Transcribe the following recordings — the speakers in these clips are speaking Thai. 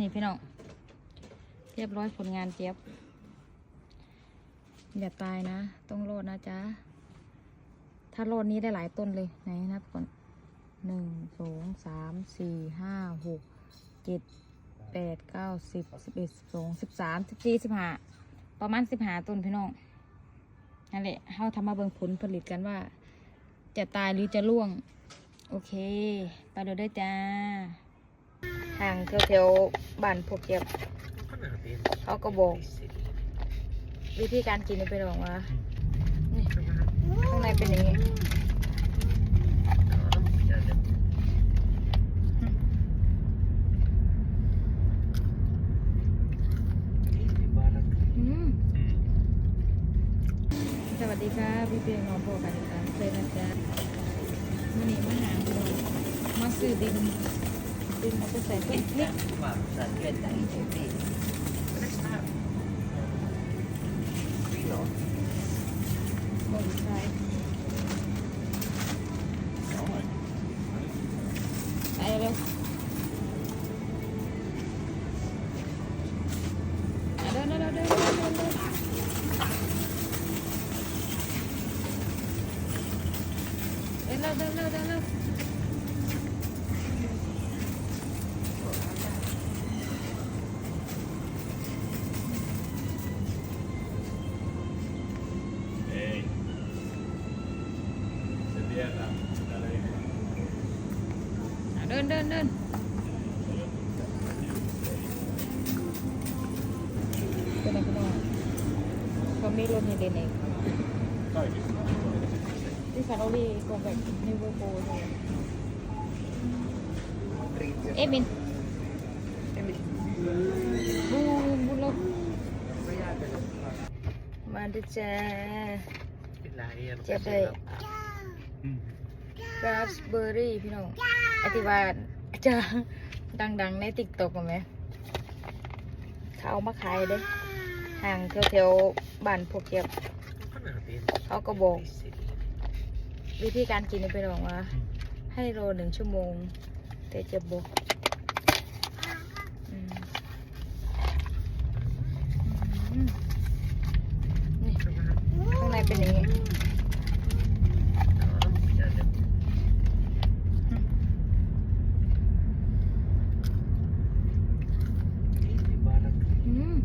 นี่พี่น้อง เรียบร้อยผลงานเจี๊ยบ อย่าตายนะ ต้องโลดนะจ๊ะ ถ้าโลดนี้ได้หลายต้นเลย ไหนนับก่อนหนึ่งสองสามสี่ห้าหกเจ็ดแปดเก้าสิบสิบเอ็ดสิบสองสิบสามสิบสี่สิบห้าประมาณสิบห้าต้นพี่น้องนั่นแหละเขาทำมาเบิ่งผลผลิตกันว่า จะตายหรือจะร่วง โอเค ไปเดี๋ยวได้จ้าางแถวๆบ้านพวกเก็บเขาก็บอก วิธีการกินไปลองว่านี่ข้างในเป็นอย่างนี้สวัสดีค่ะพี่เพียงน้องโบกันค่ะเคยนะจ๊ะมันนี่มาหามาซื้อดิน din ako sa dun dun dun. Pemilu nih dini. Ini Saroli kompet, ini buku. Emin. Emin. Bu, bulog. Mandi cek. Raspberry, you know. Yeah. อที่ว่าจะดังๆในติ๊กต็อกไหมเขาเอามาขายเลยห่างแถวๆบ้านพวกเก็บเขาก็บอก วิธีการกินไปลองว่า ให้รอหนึ่งชั่วโมง แต่จะบอกนี่ข้างในเป็นอย่างนี้ อืม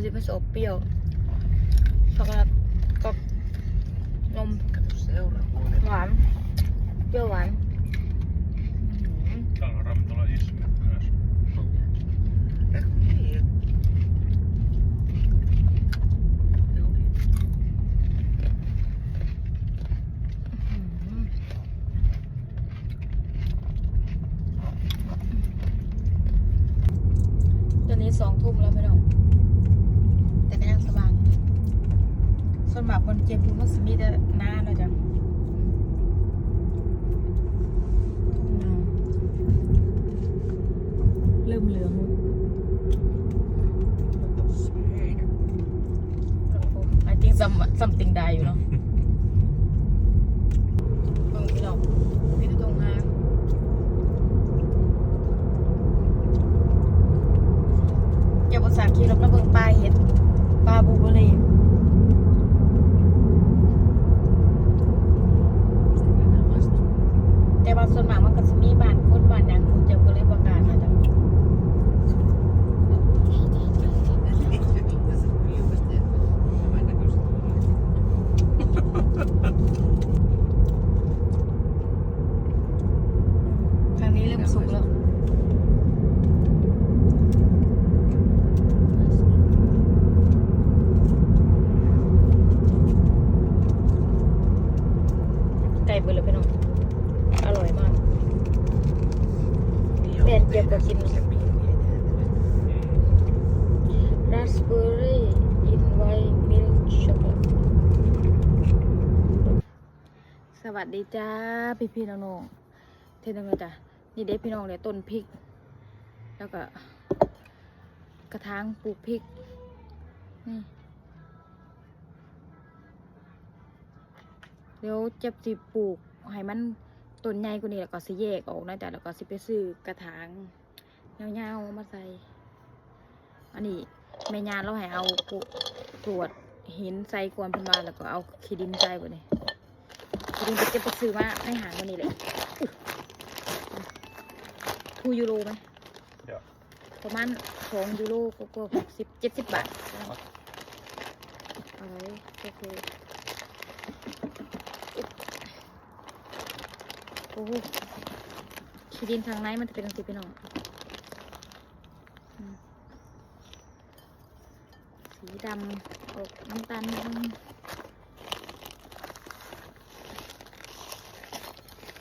ลาบดูสิมันสอบเปรี้ยวช็อกโกแลตกับนมหวานเปรี้ยวหวานอืม Täällä on ravintola Isme myös. อืมนนี้สองทุ่มแล้วไม่ต้องแต่ก็ยังสว่างส่ วนมากคนเจ็บอยู่มันสิมีแต่หน้าเนาะจ้ะอืมเริ่มเหลืองแล้วไอ้จริง some something ได้อยู่เนาะเบิ่งพี่น้องพี่ตรงงานอย่าบนสาขี่รถมาเบิ่งปลาเห็ดปลาบูเบอรี่แต่ว่า ส่วนมากมันก็จะมีบ้านคนบ้านหยังคุณจะก็เลยประกล้าศมาจ้ะทางนี้เริ่มสุกแล้ว ไก่เบิดเลยพี่น้อง อร่อยมาก แม่นเก็กินราสเบอร์รี่อินไวมิลช็อกโกแลตสวัสดีจ้า พี่พี่ๆน้องเทนงจ้ะนี่เด็พี่น้องเลยต้นพริก แล้วก็ กระถางปลูกพริกนี่เดี๋ยวจะสิปลูกให้มัน ต้นใหญ่กว่านี้แล้วก็สิแยกออกนะจ๊ะแล้วก็สิไปซื้อกระถางยาวๆมาใส่ อันนี้แม่ยาเราให้เอากรวกรวดหินใส่กวนเพิ่นมาแล้วก็เอาขี้ดินใส่บ่นี่ขี้ดินไปเก็บไปซื้อมาให้หางวันนี้เลยทูยูโรไหม Ja. ประมาณสองยูโรก็ก็หกสิบเจ็ดสิบบาทเอาไว้โอเคโอ้โหขี้ดินทางไหนมันจะเป็นตังสีพี่น้องอืมสีดำออกน้ำตาลนิดนึง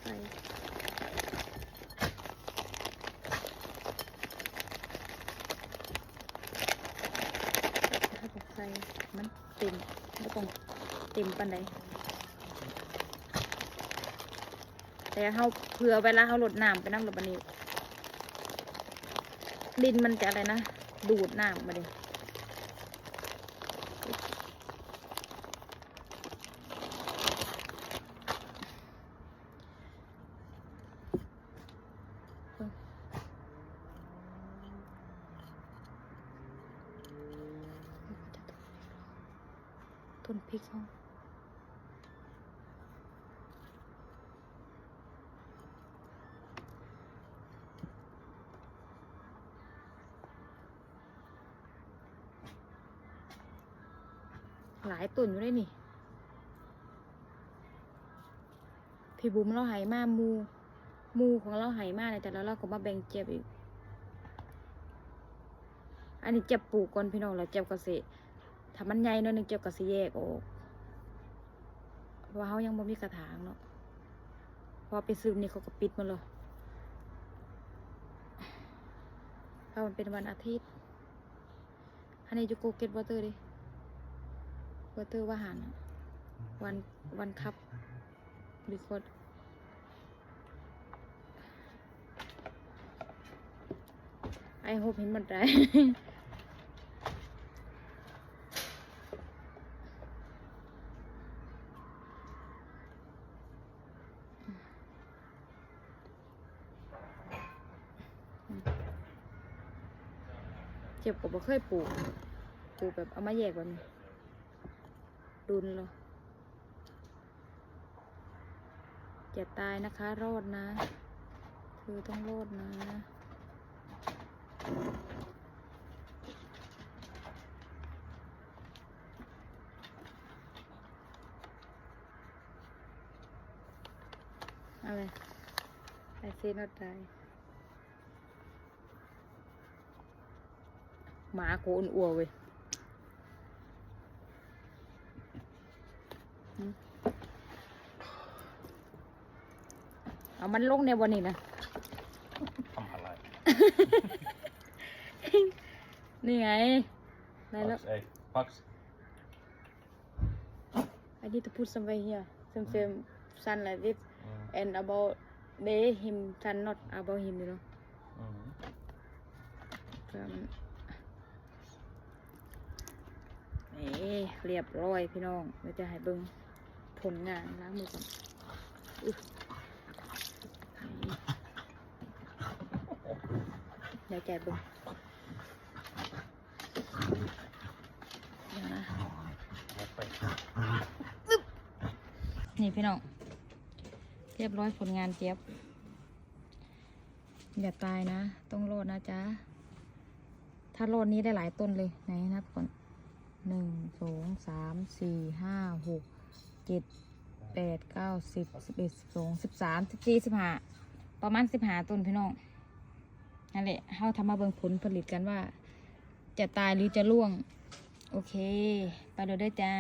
ใส่ถ้าใส่มันเต็มไม่ต้องเต็มปันใด แต่เขาเผื่อเวลาเขาลดน้ำไปน้ำลดบันนี้ดินมันจะอะไรนะ ดูดน้ำมาเลยต้นพริกเขา หลายต้นอยู่ได้นี่ พี่บุ๋มเราหายมามู มูของเราหายมาเลยแต่แล้วเราก็มาแบ่งเจ็บอีก อันนี้เจ็บปลูกก่อนพี่น้องแล้วเจ็บก็สิถ้ามันใหญ่หน้อยหนึงเจ็บก็สิแยกออกเพราะเขายังบ่มีกระถางเนาะ พอไปซื้อนี่เขาก็ปิดหมาเลยถ้ามันเป็นวันอาทิตย์อันนี้จะโกเก็ตวอเตอร์ดิ วอเตอร์ว่าหารวันวันคับรีคอร์ดไอโฮปเห็นมันได้เจ็บก็บ่เคยปลูกปลูกแบบเอามาแยกแบบนี้ ดุนเลยอย่าตายนะคะ รอดนะ คือต้องรอดนะอะไรไอซีนอตได้หมากูอ้วนอัวเว้ยหืม เอามันลงในวันนี้นะทำอะไร นี่ไงได้แล้ว Pax, ei. Pax. I need to put somewhere here some some sun like this Mm. and about they him sun not about him you know Mm. เพื่อมันนี่เรียบร้อยพี่น้องเราจะให้เบิ่ง ผลงานล้างมือก่อนอุ๊ยนี่เดี๋ยวแกะเบิ่งเดี๋ยวนะ Hoppa. นี่พี่น้อง เรียบร้อยผลงานเจี๊ยบ อย่าตายนะ ต้องโลดนะจ๊ะ ถ้าโลดนี้ได้หลายต้นเลย ไหนนับก่อนหนึ่งสองสามสี่ห้าหก เจ็ดแปดเก้าสิบสิบเอ็ดสิบสองสิบสามสิบสี่สิบห้าประมาณสิบห้าต้นพี่น้องนั่นแหละเขาทำมาเบิ่งผลผลิตกันว่า จะตายหรือจะร่วง โอเค ไปเลยเด้จ้า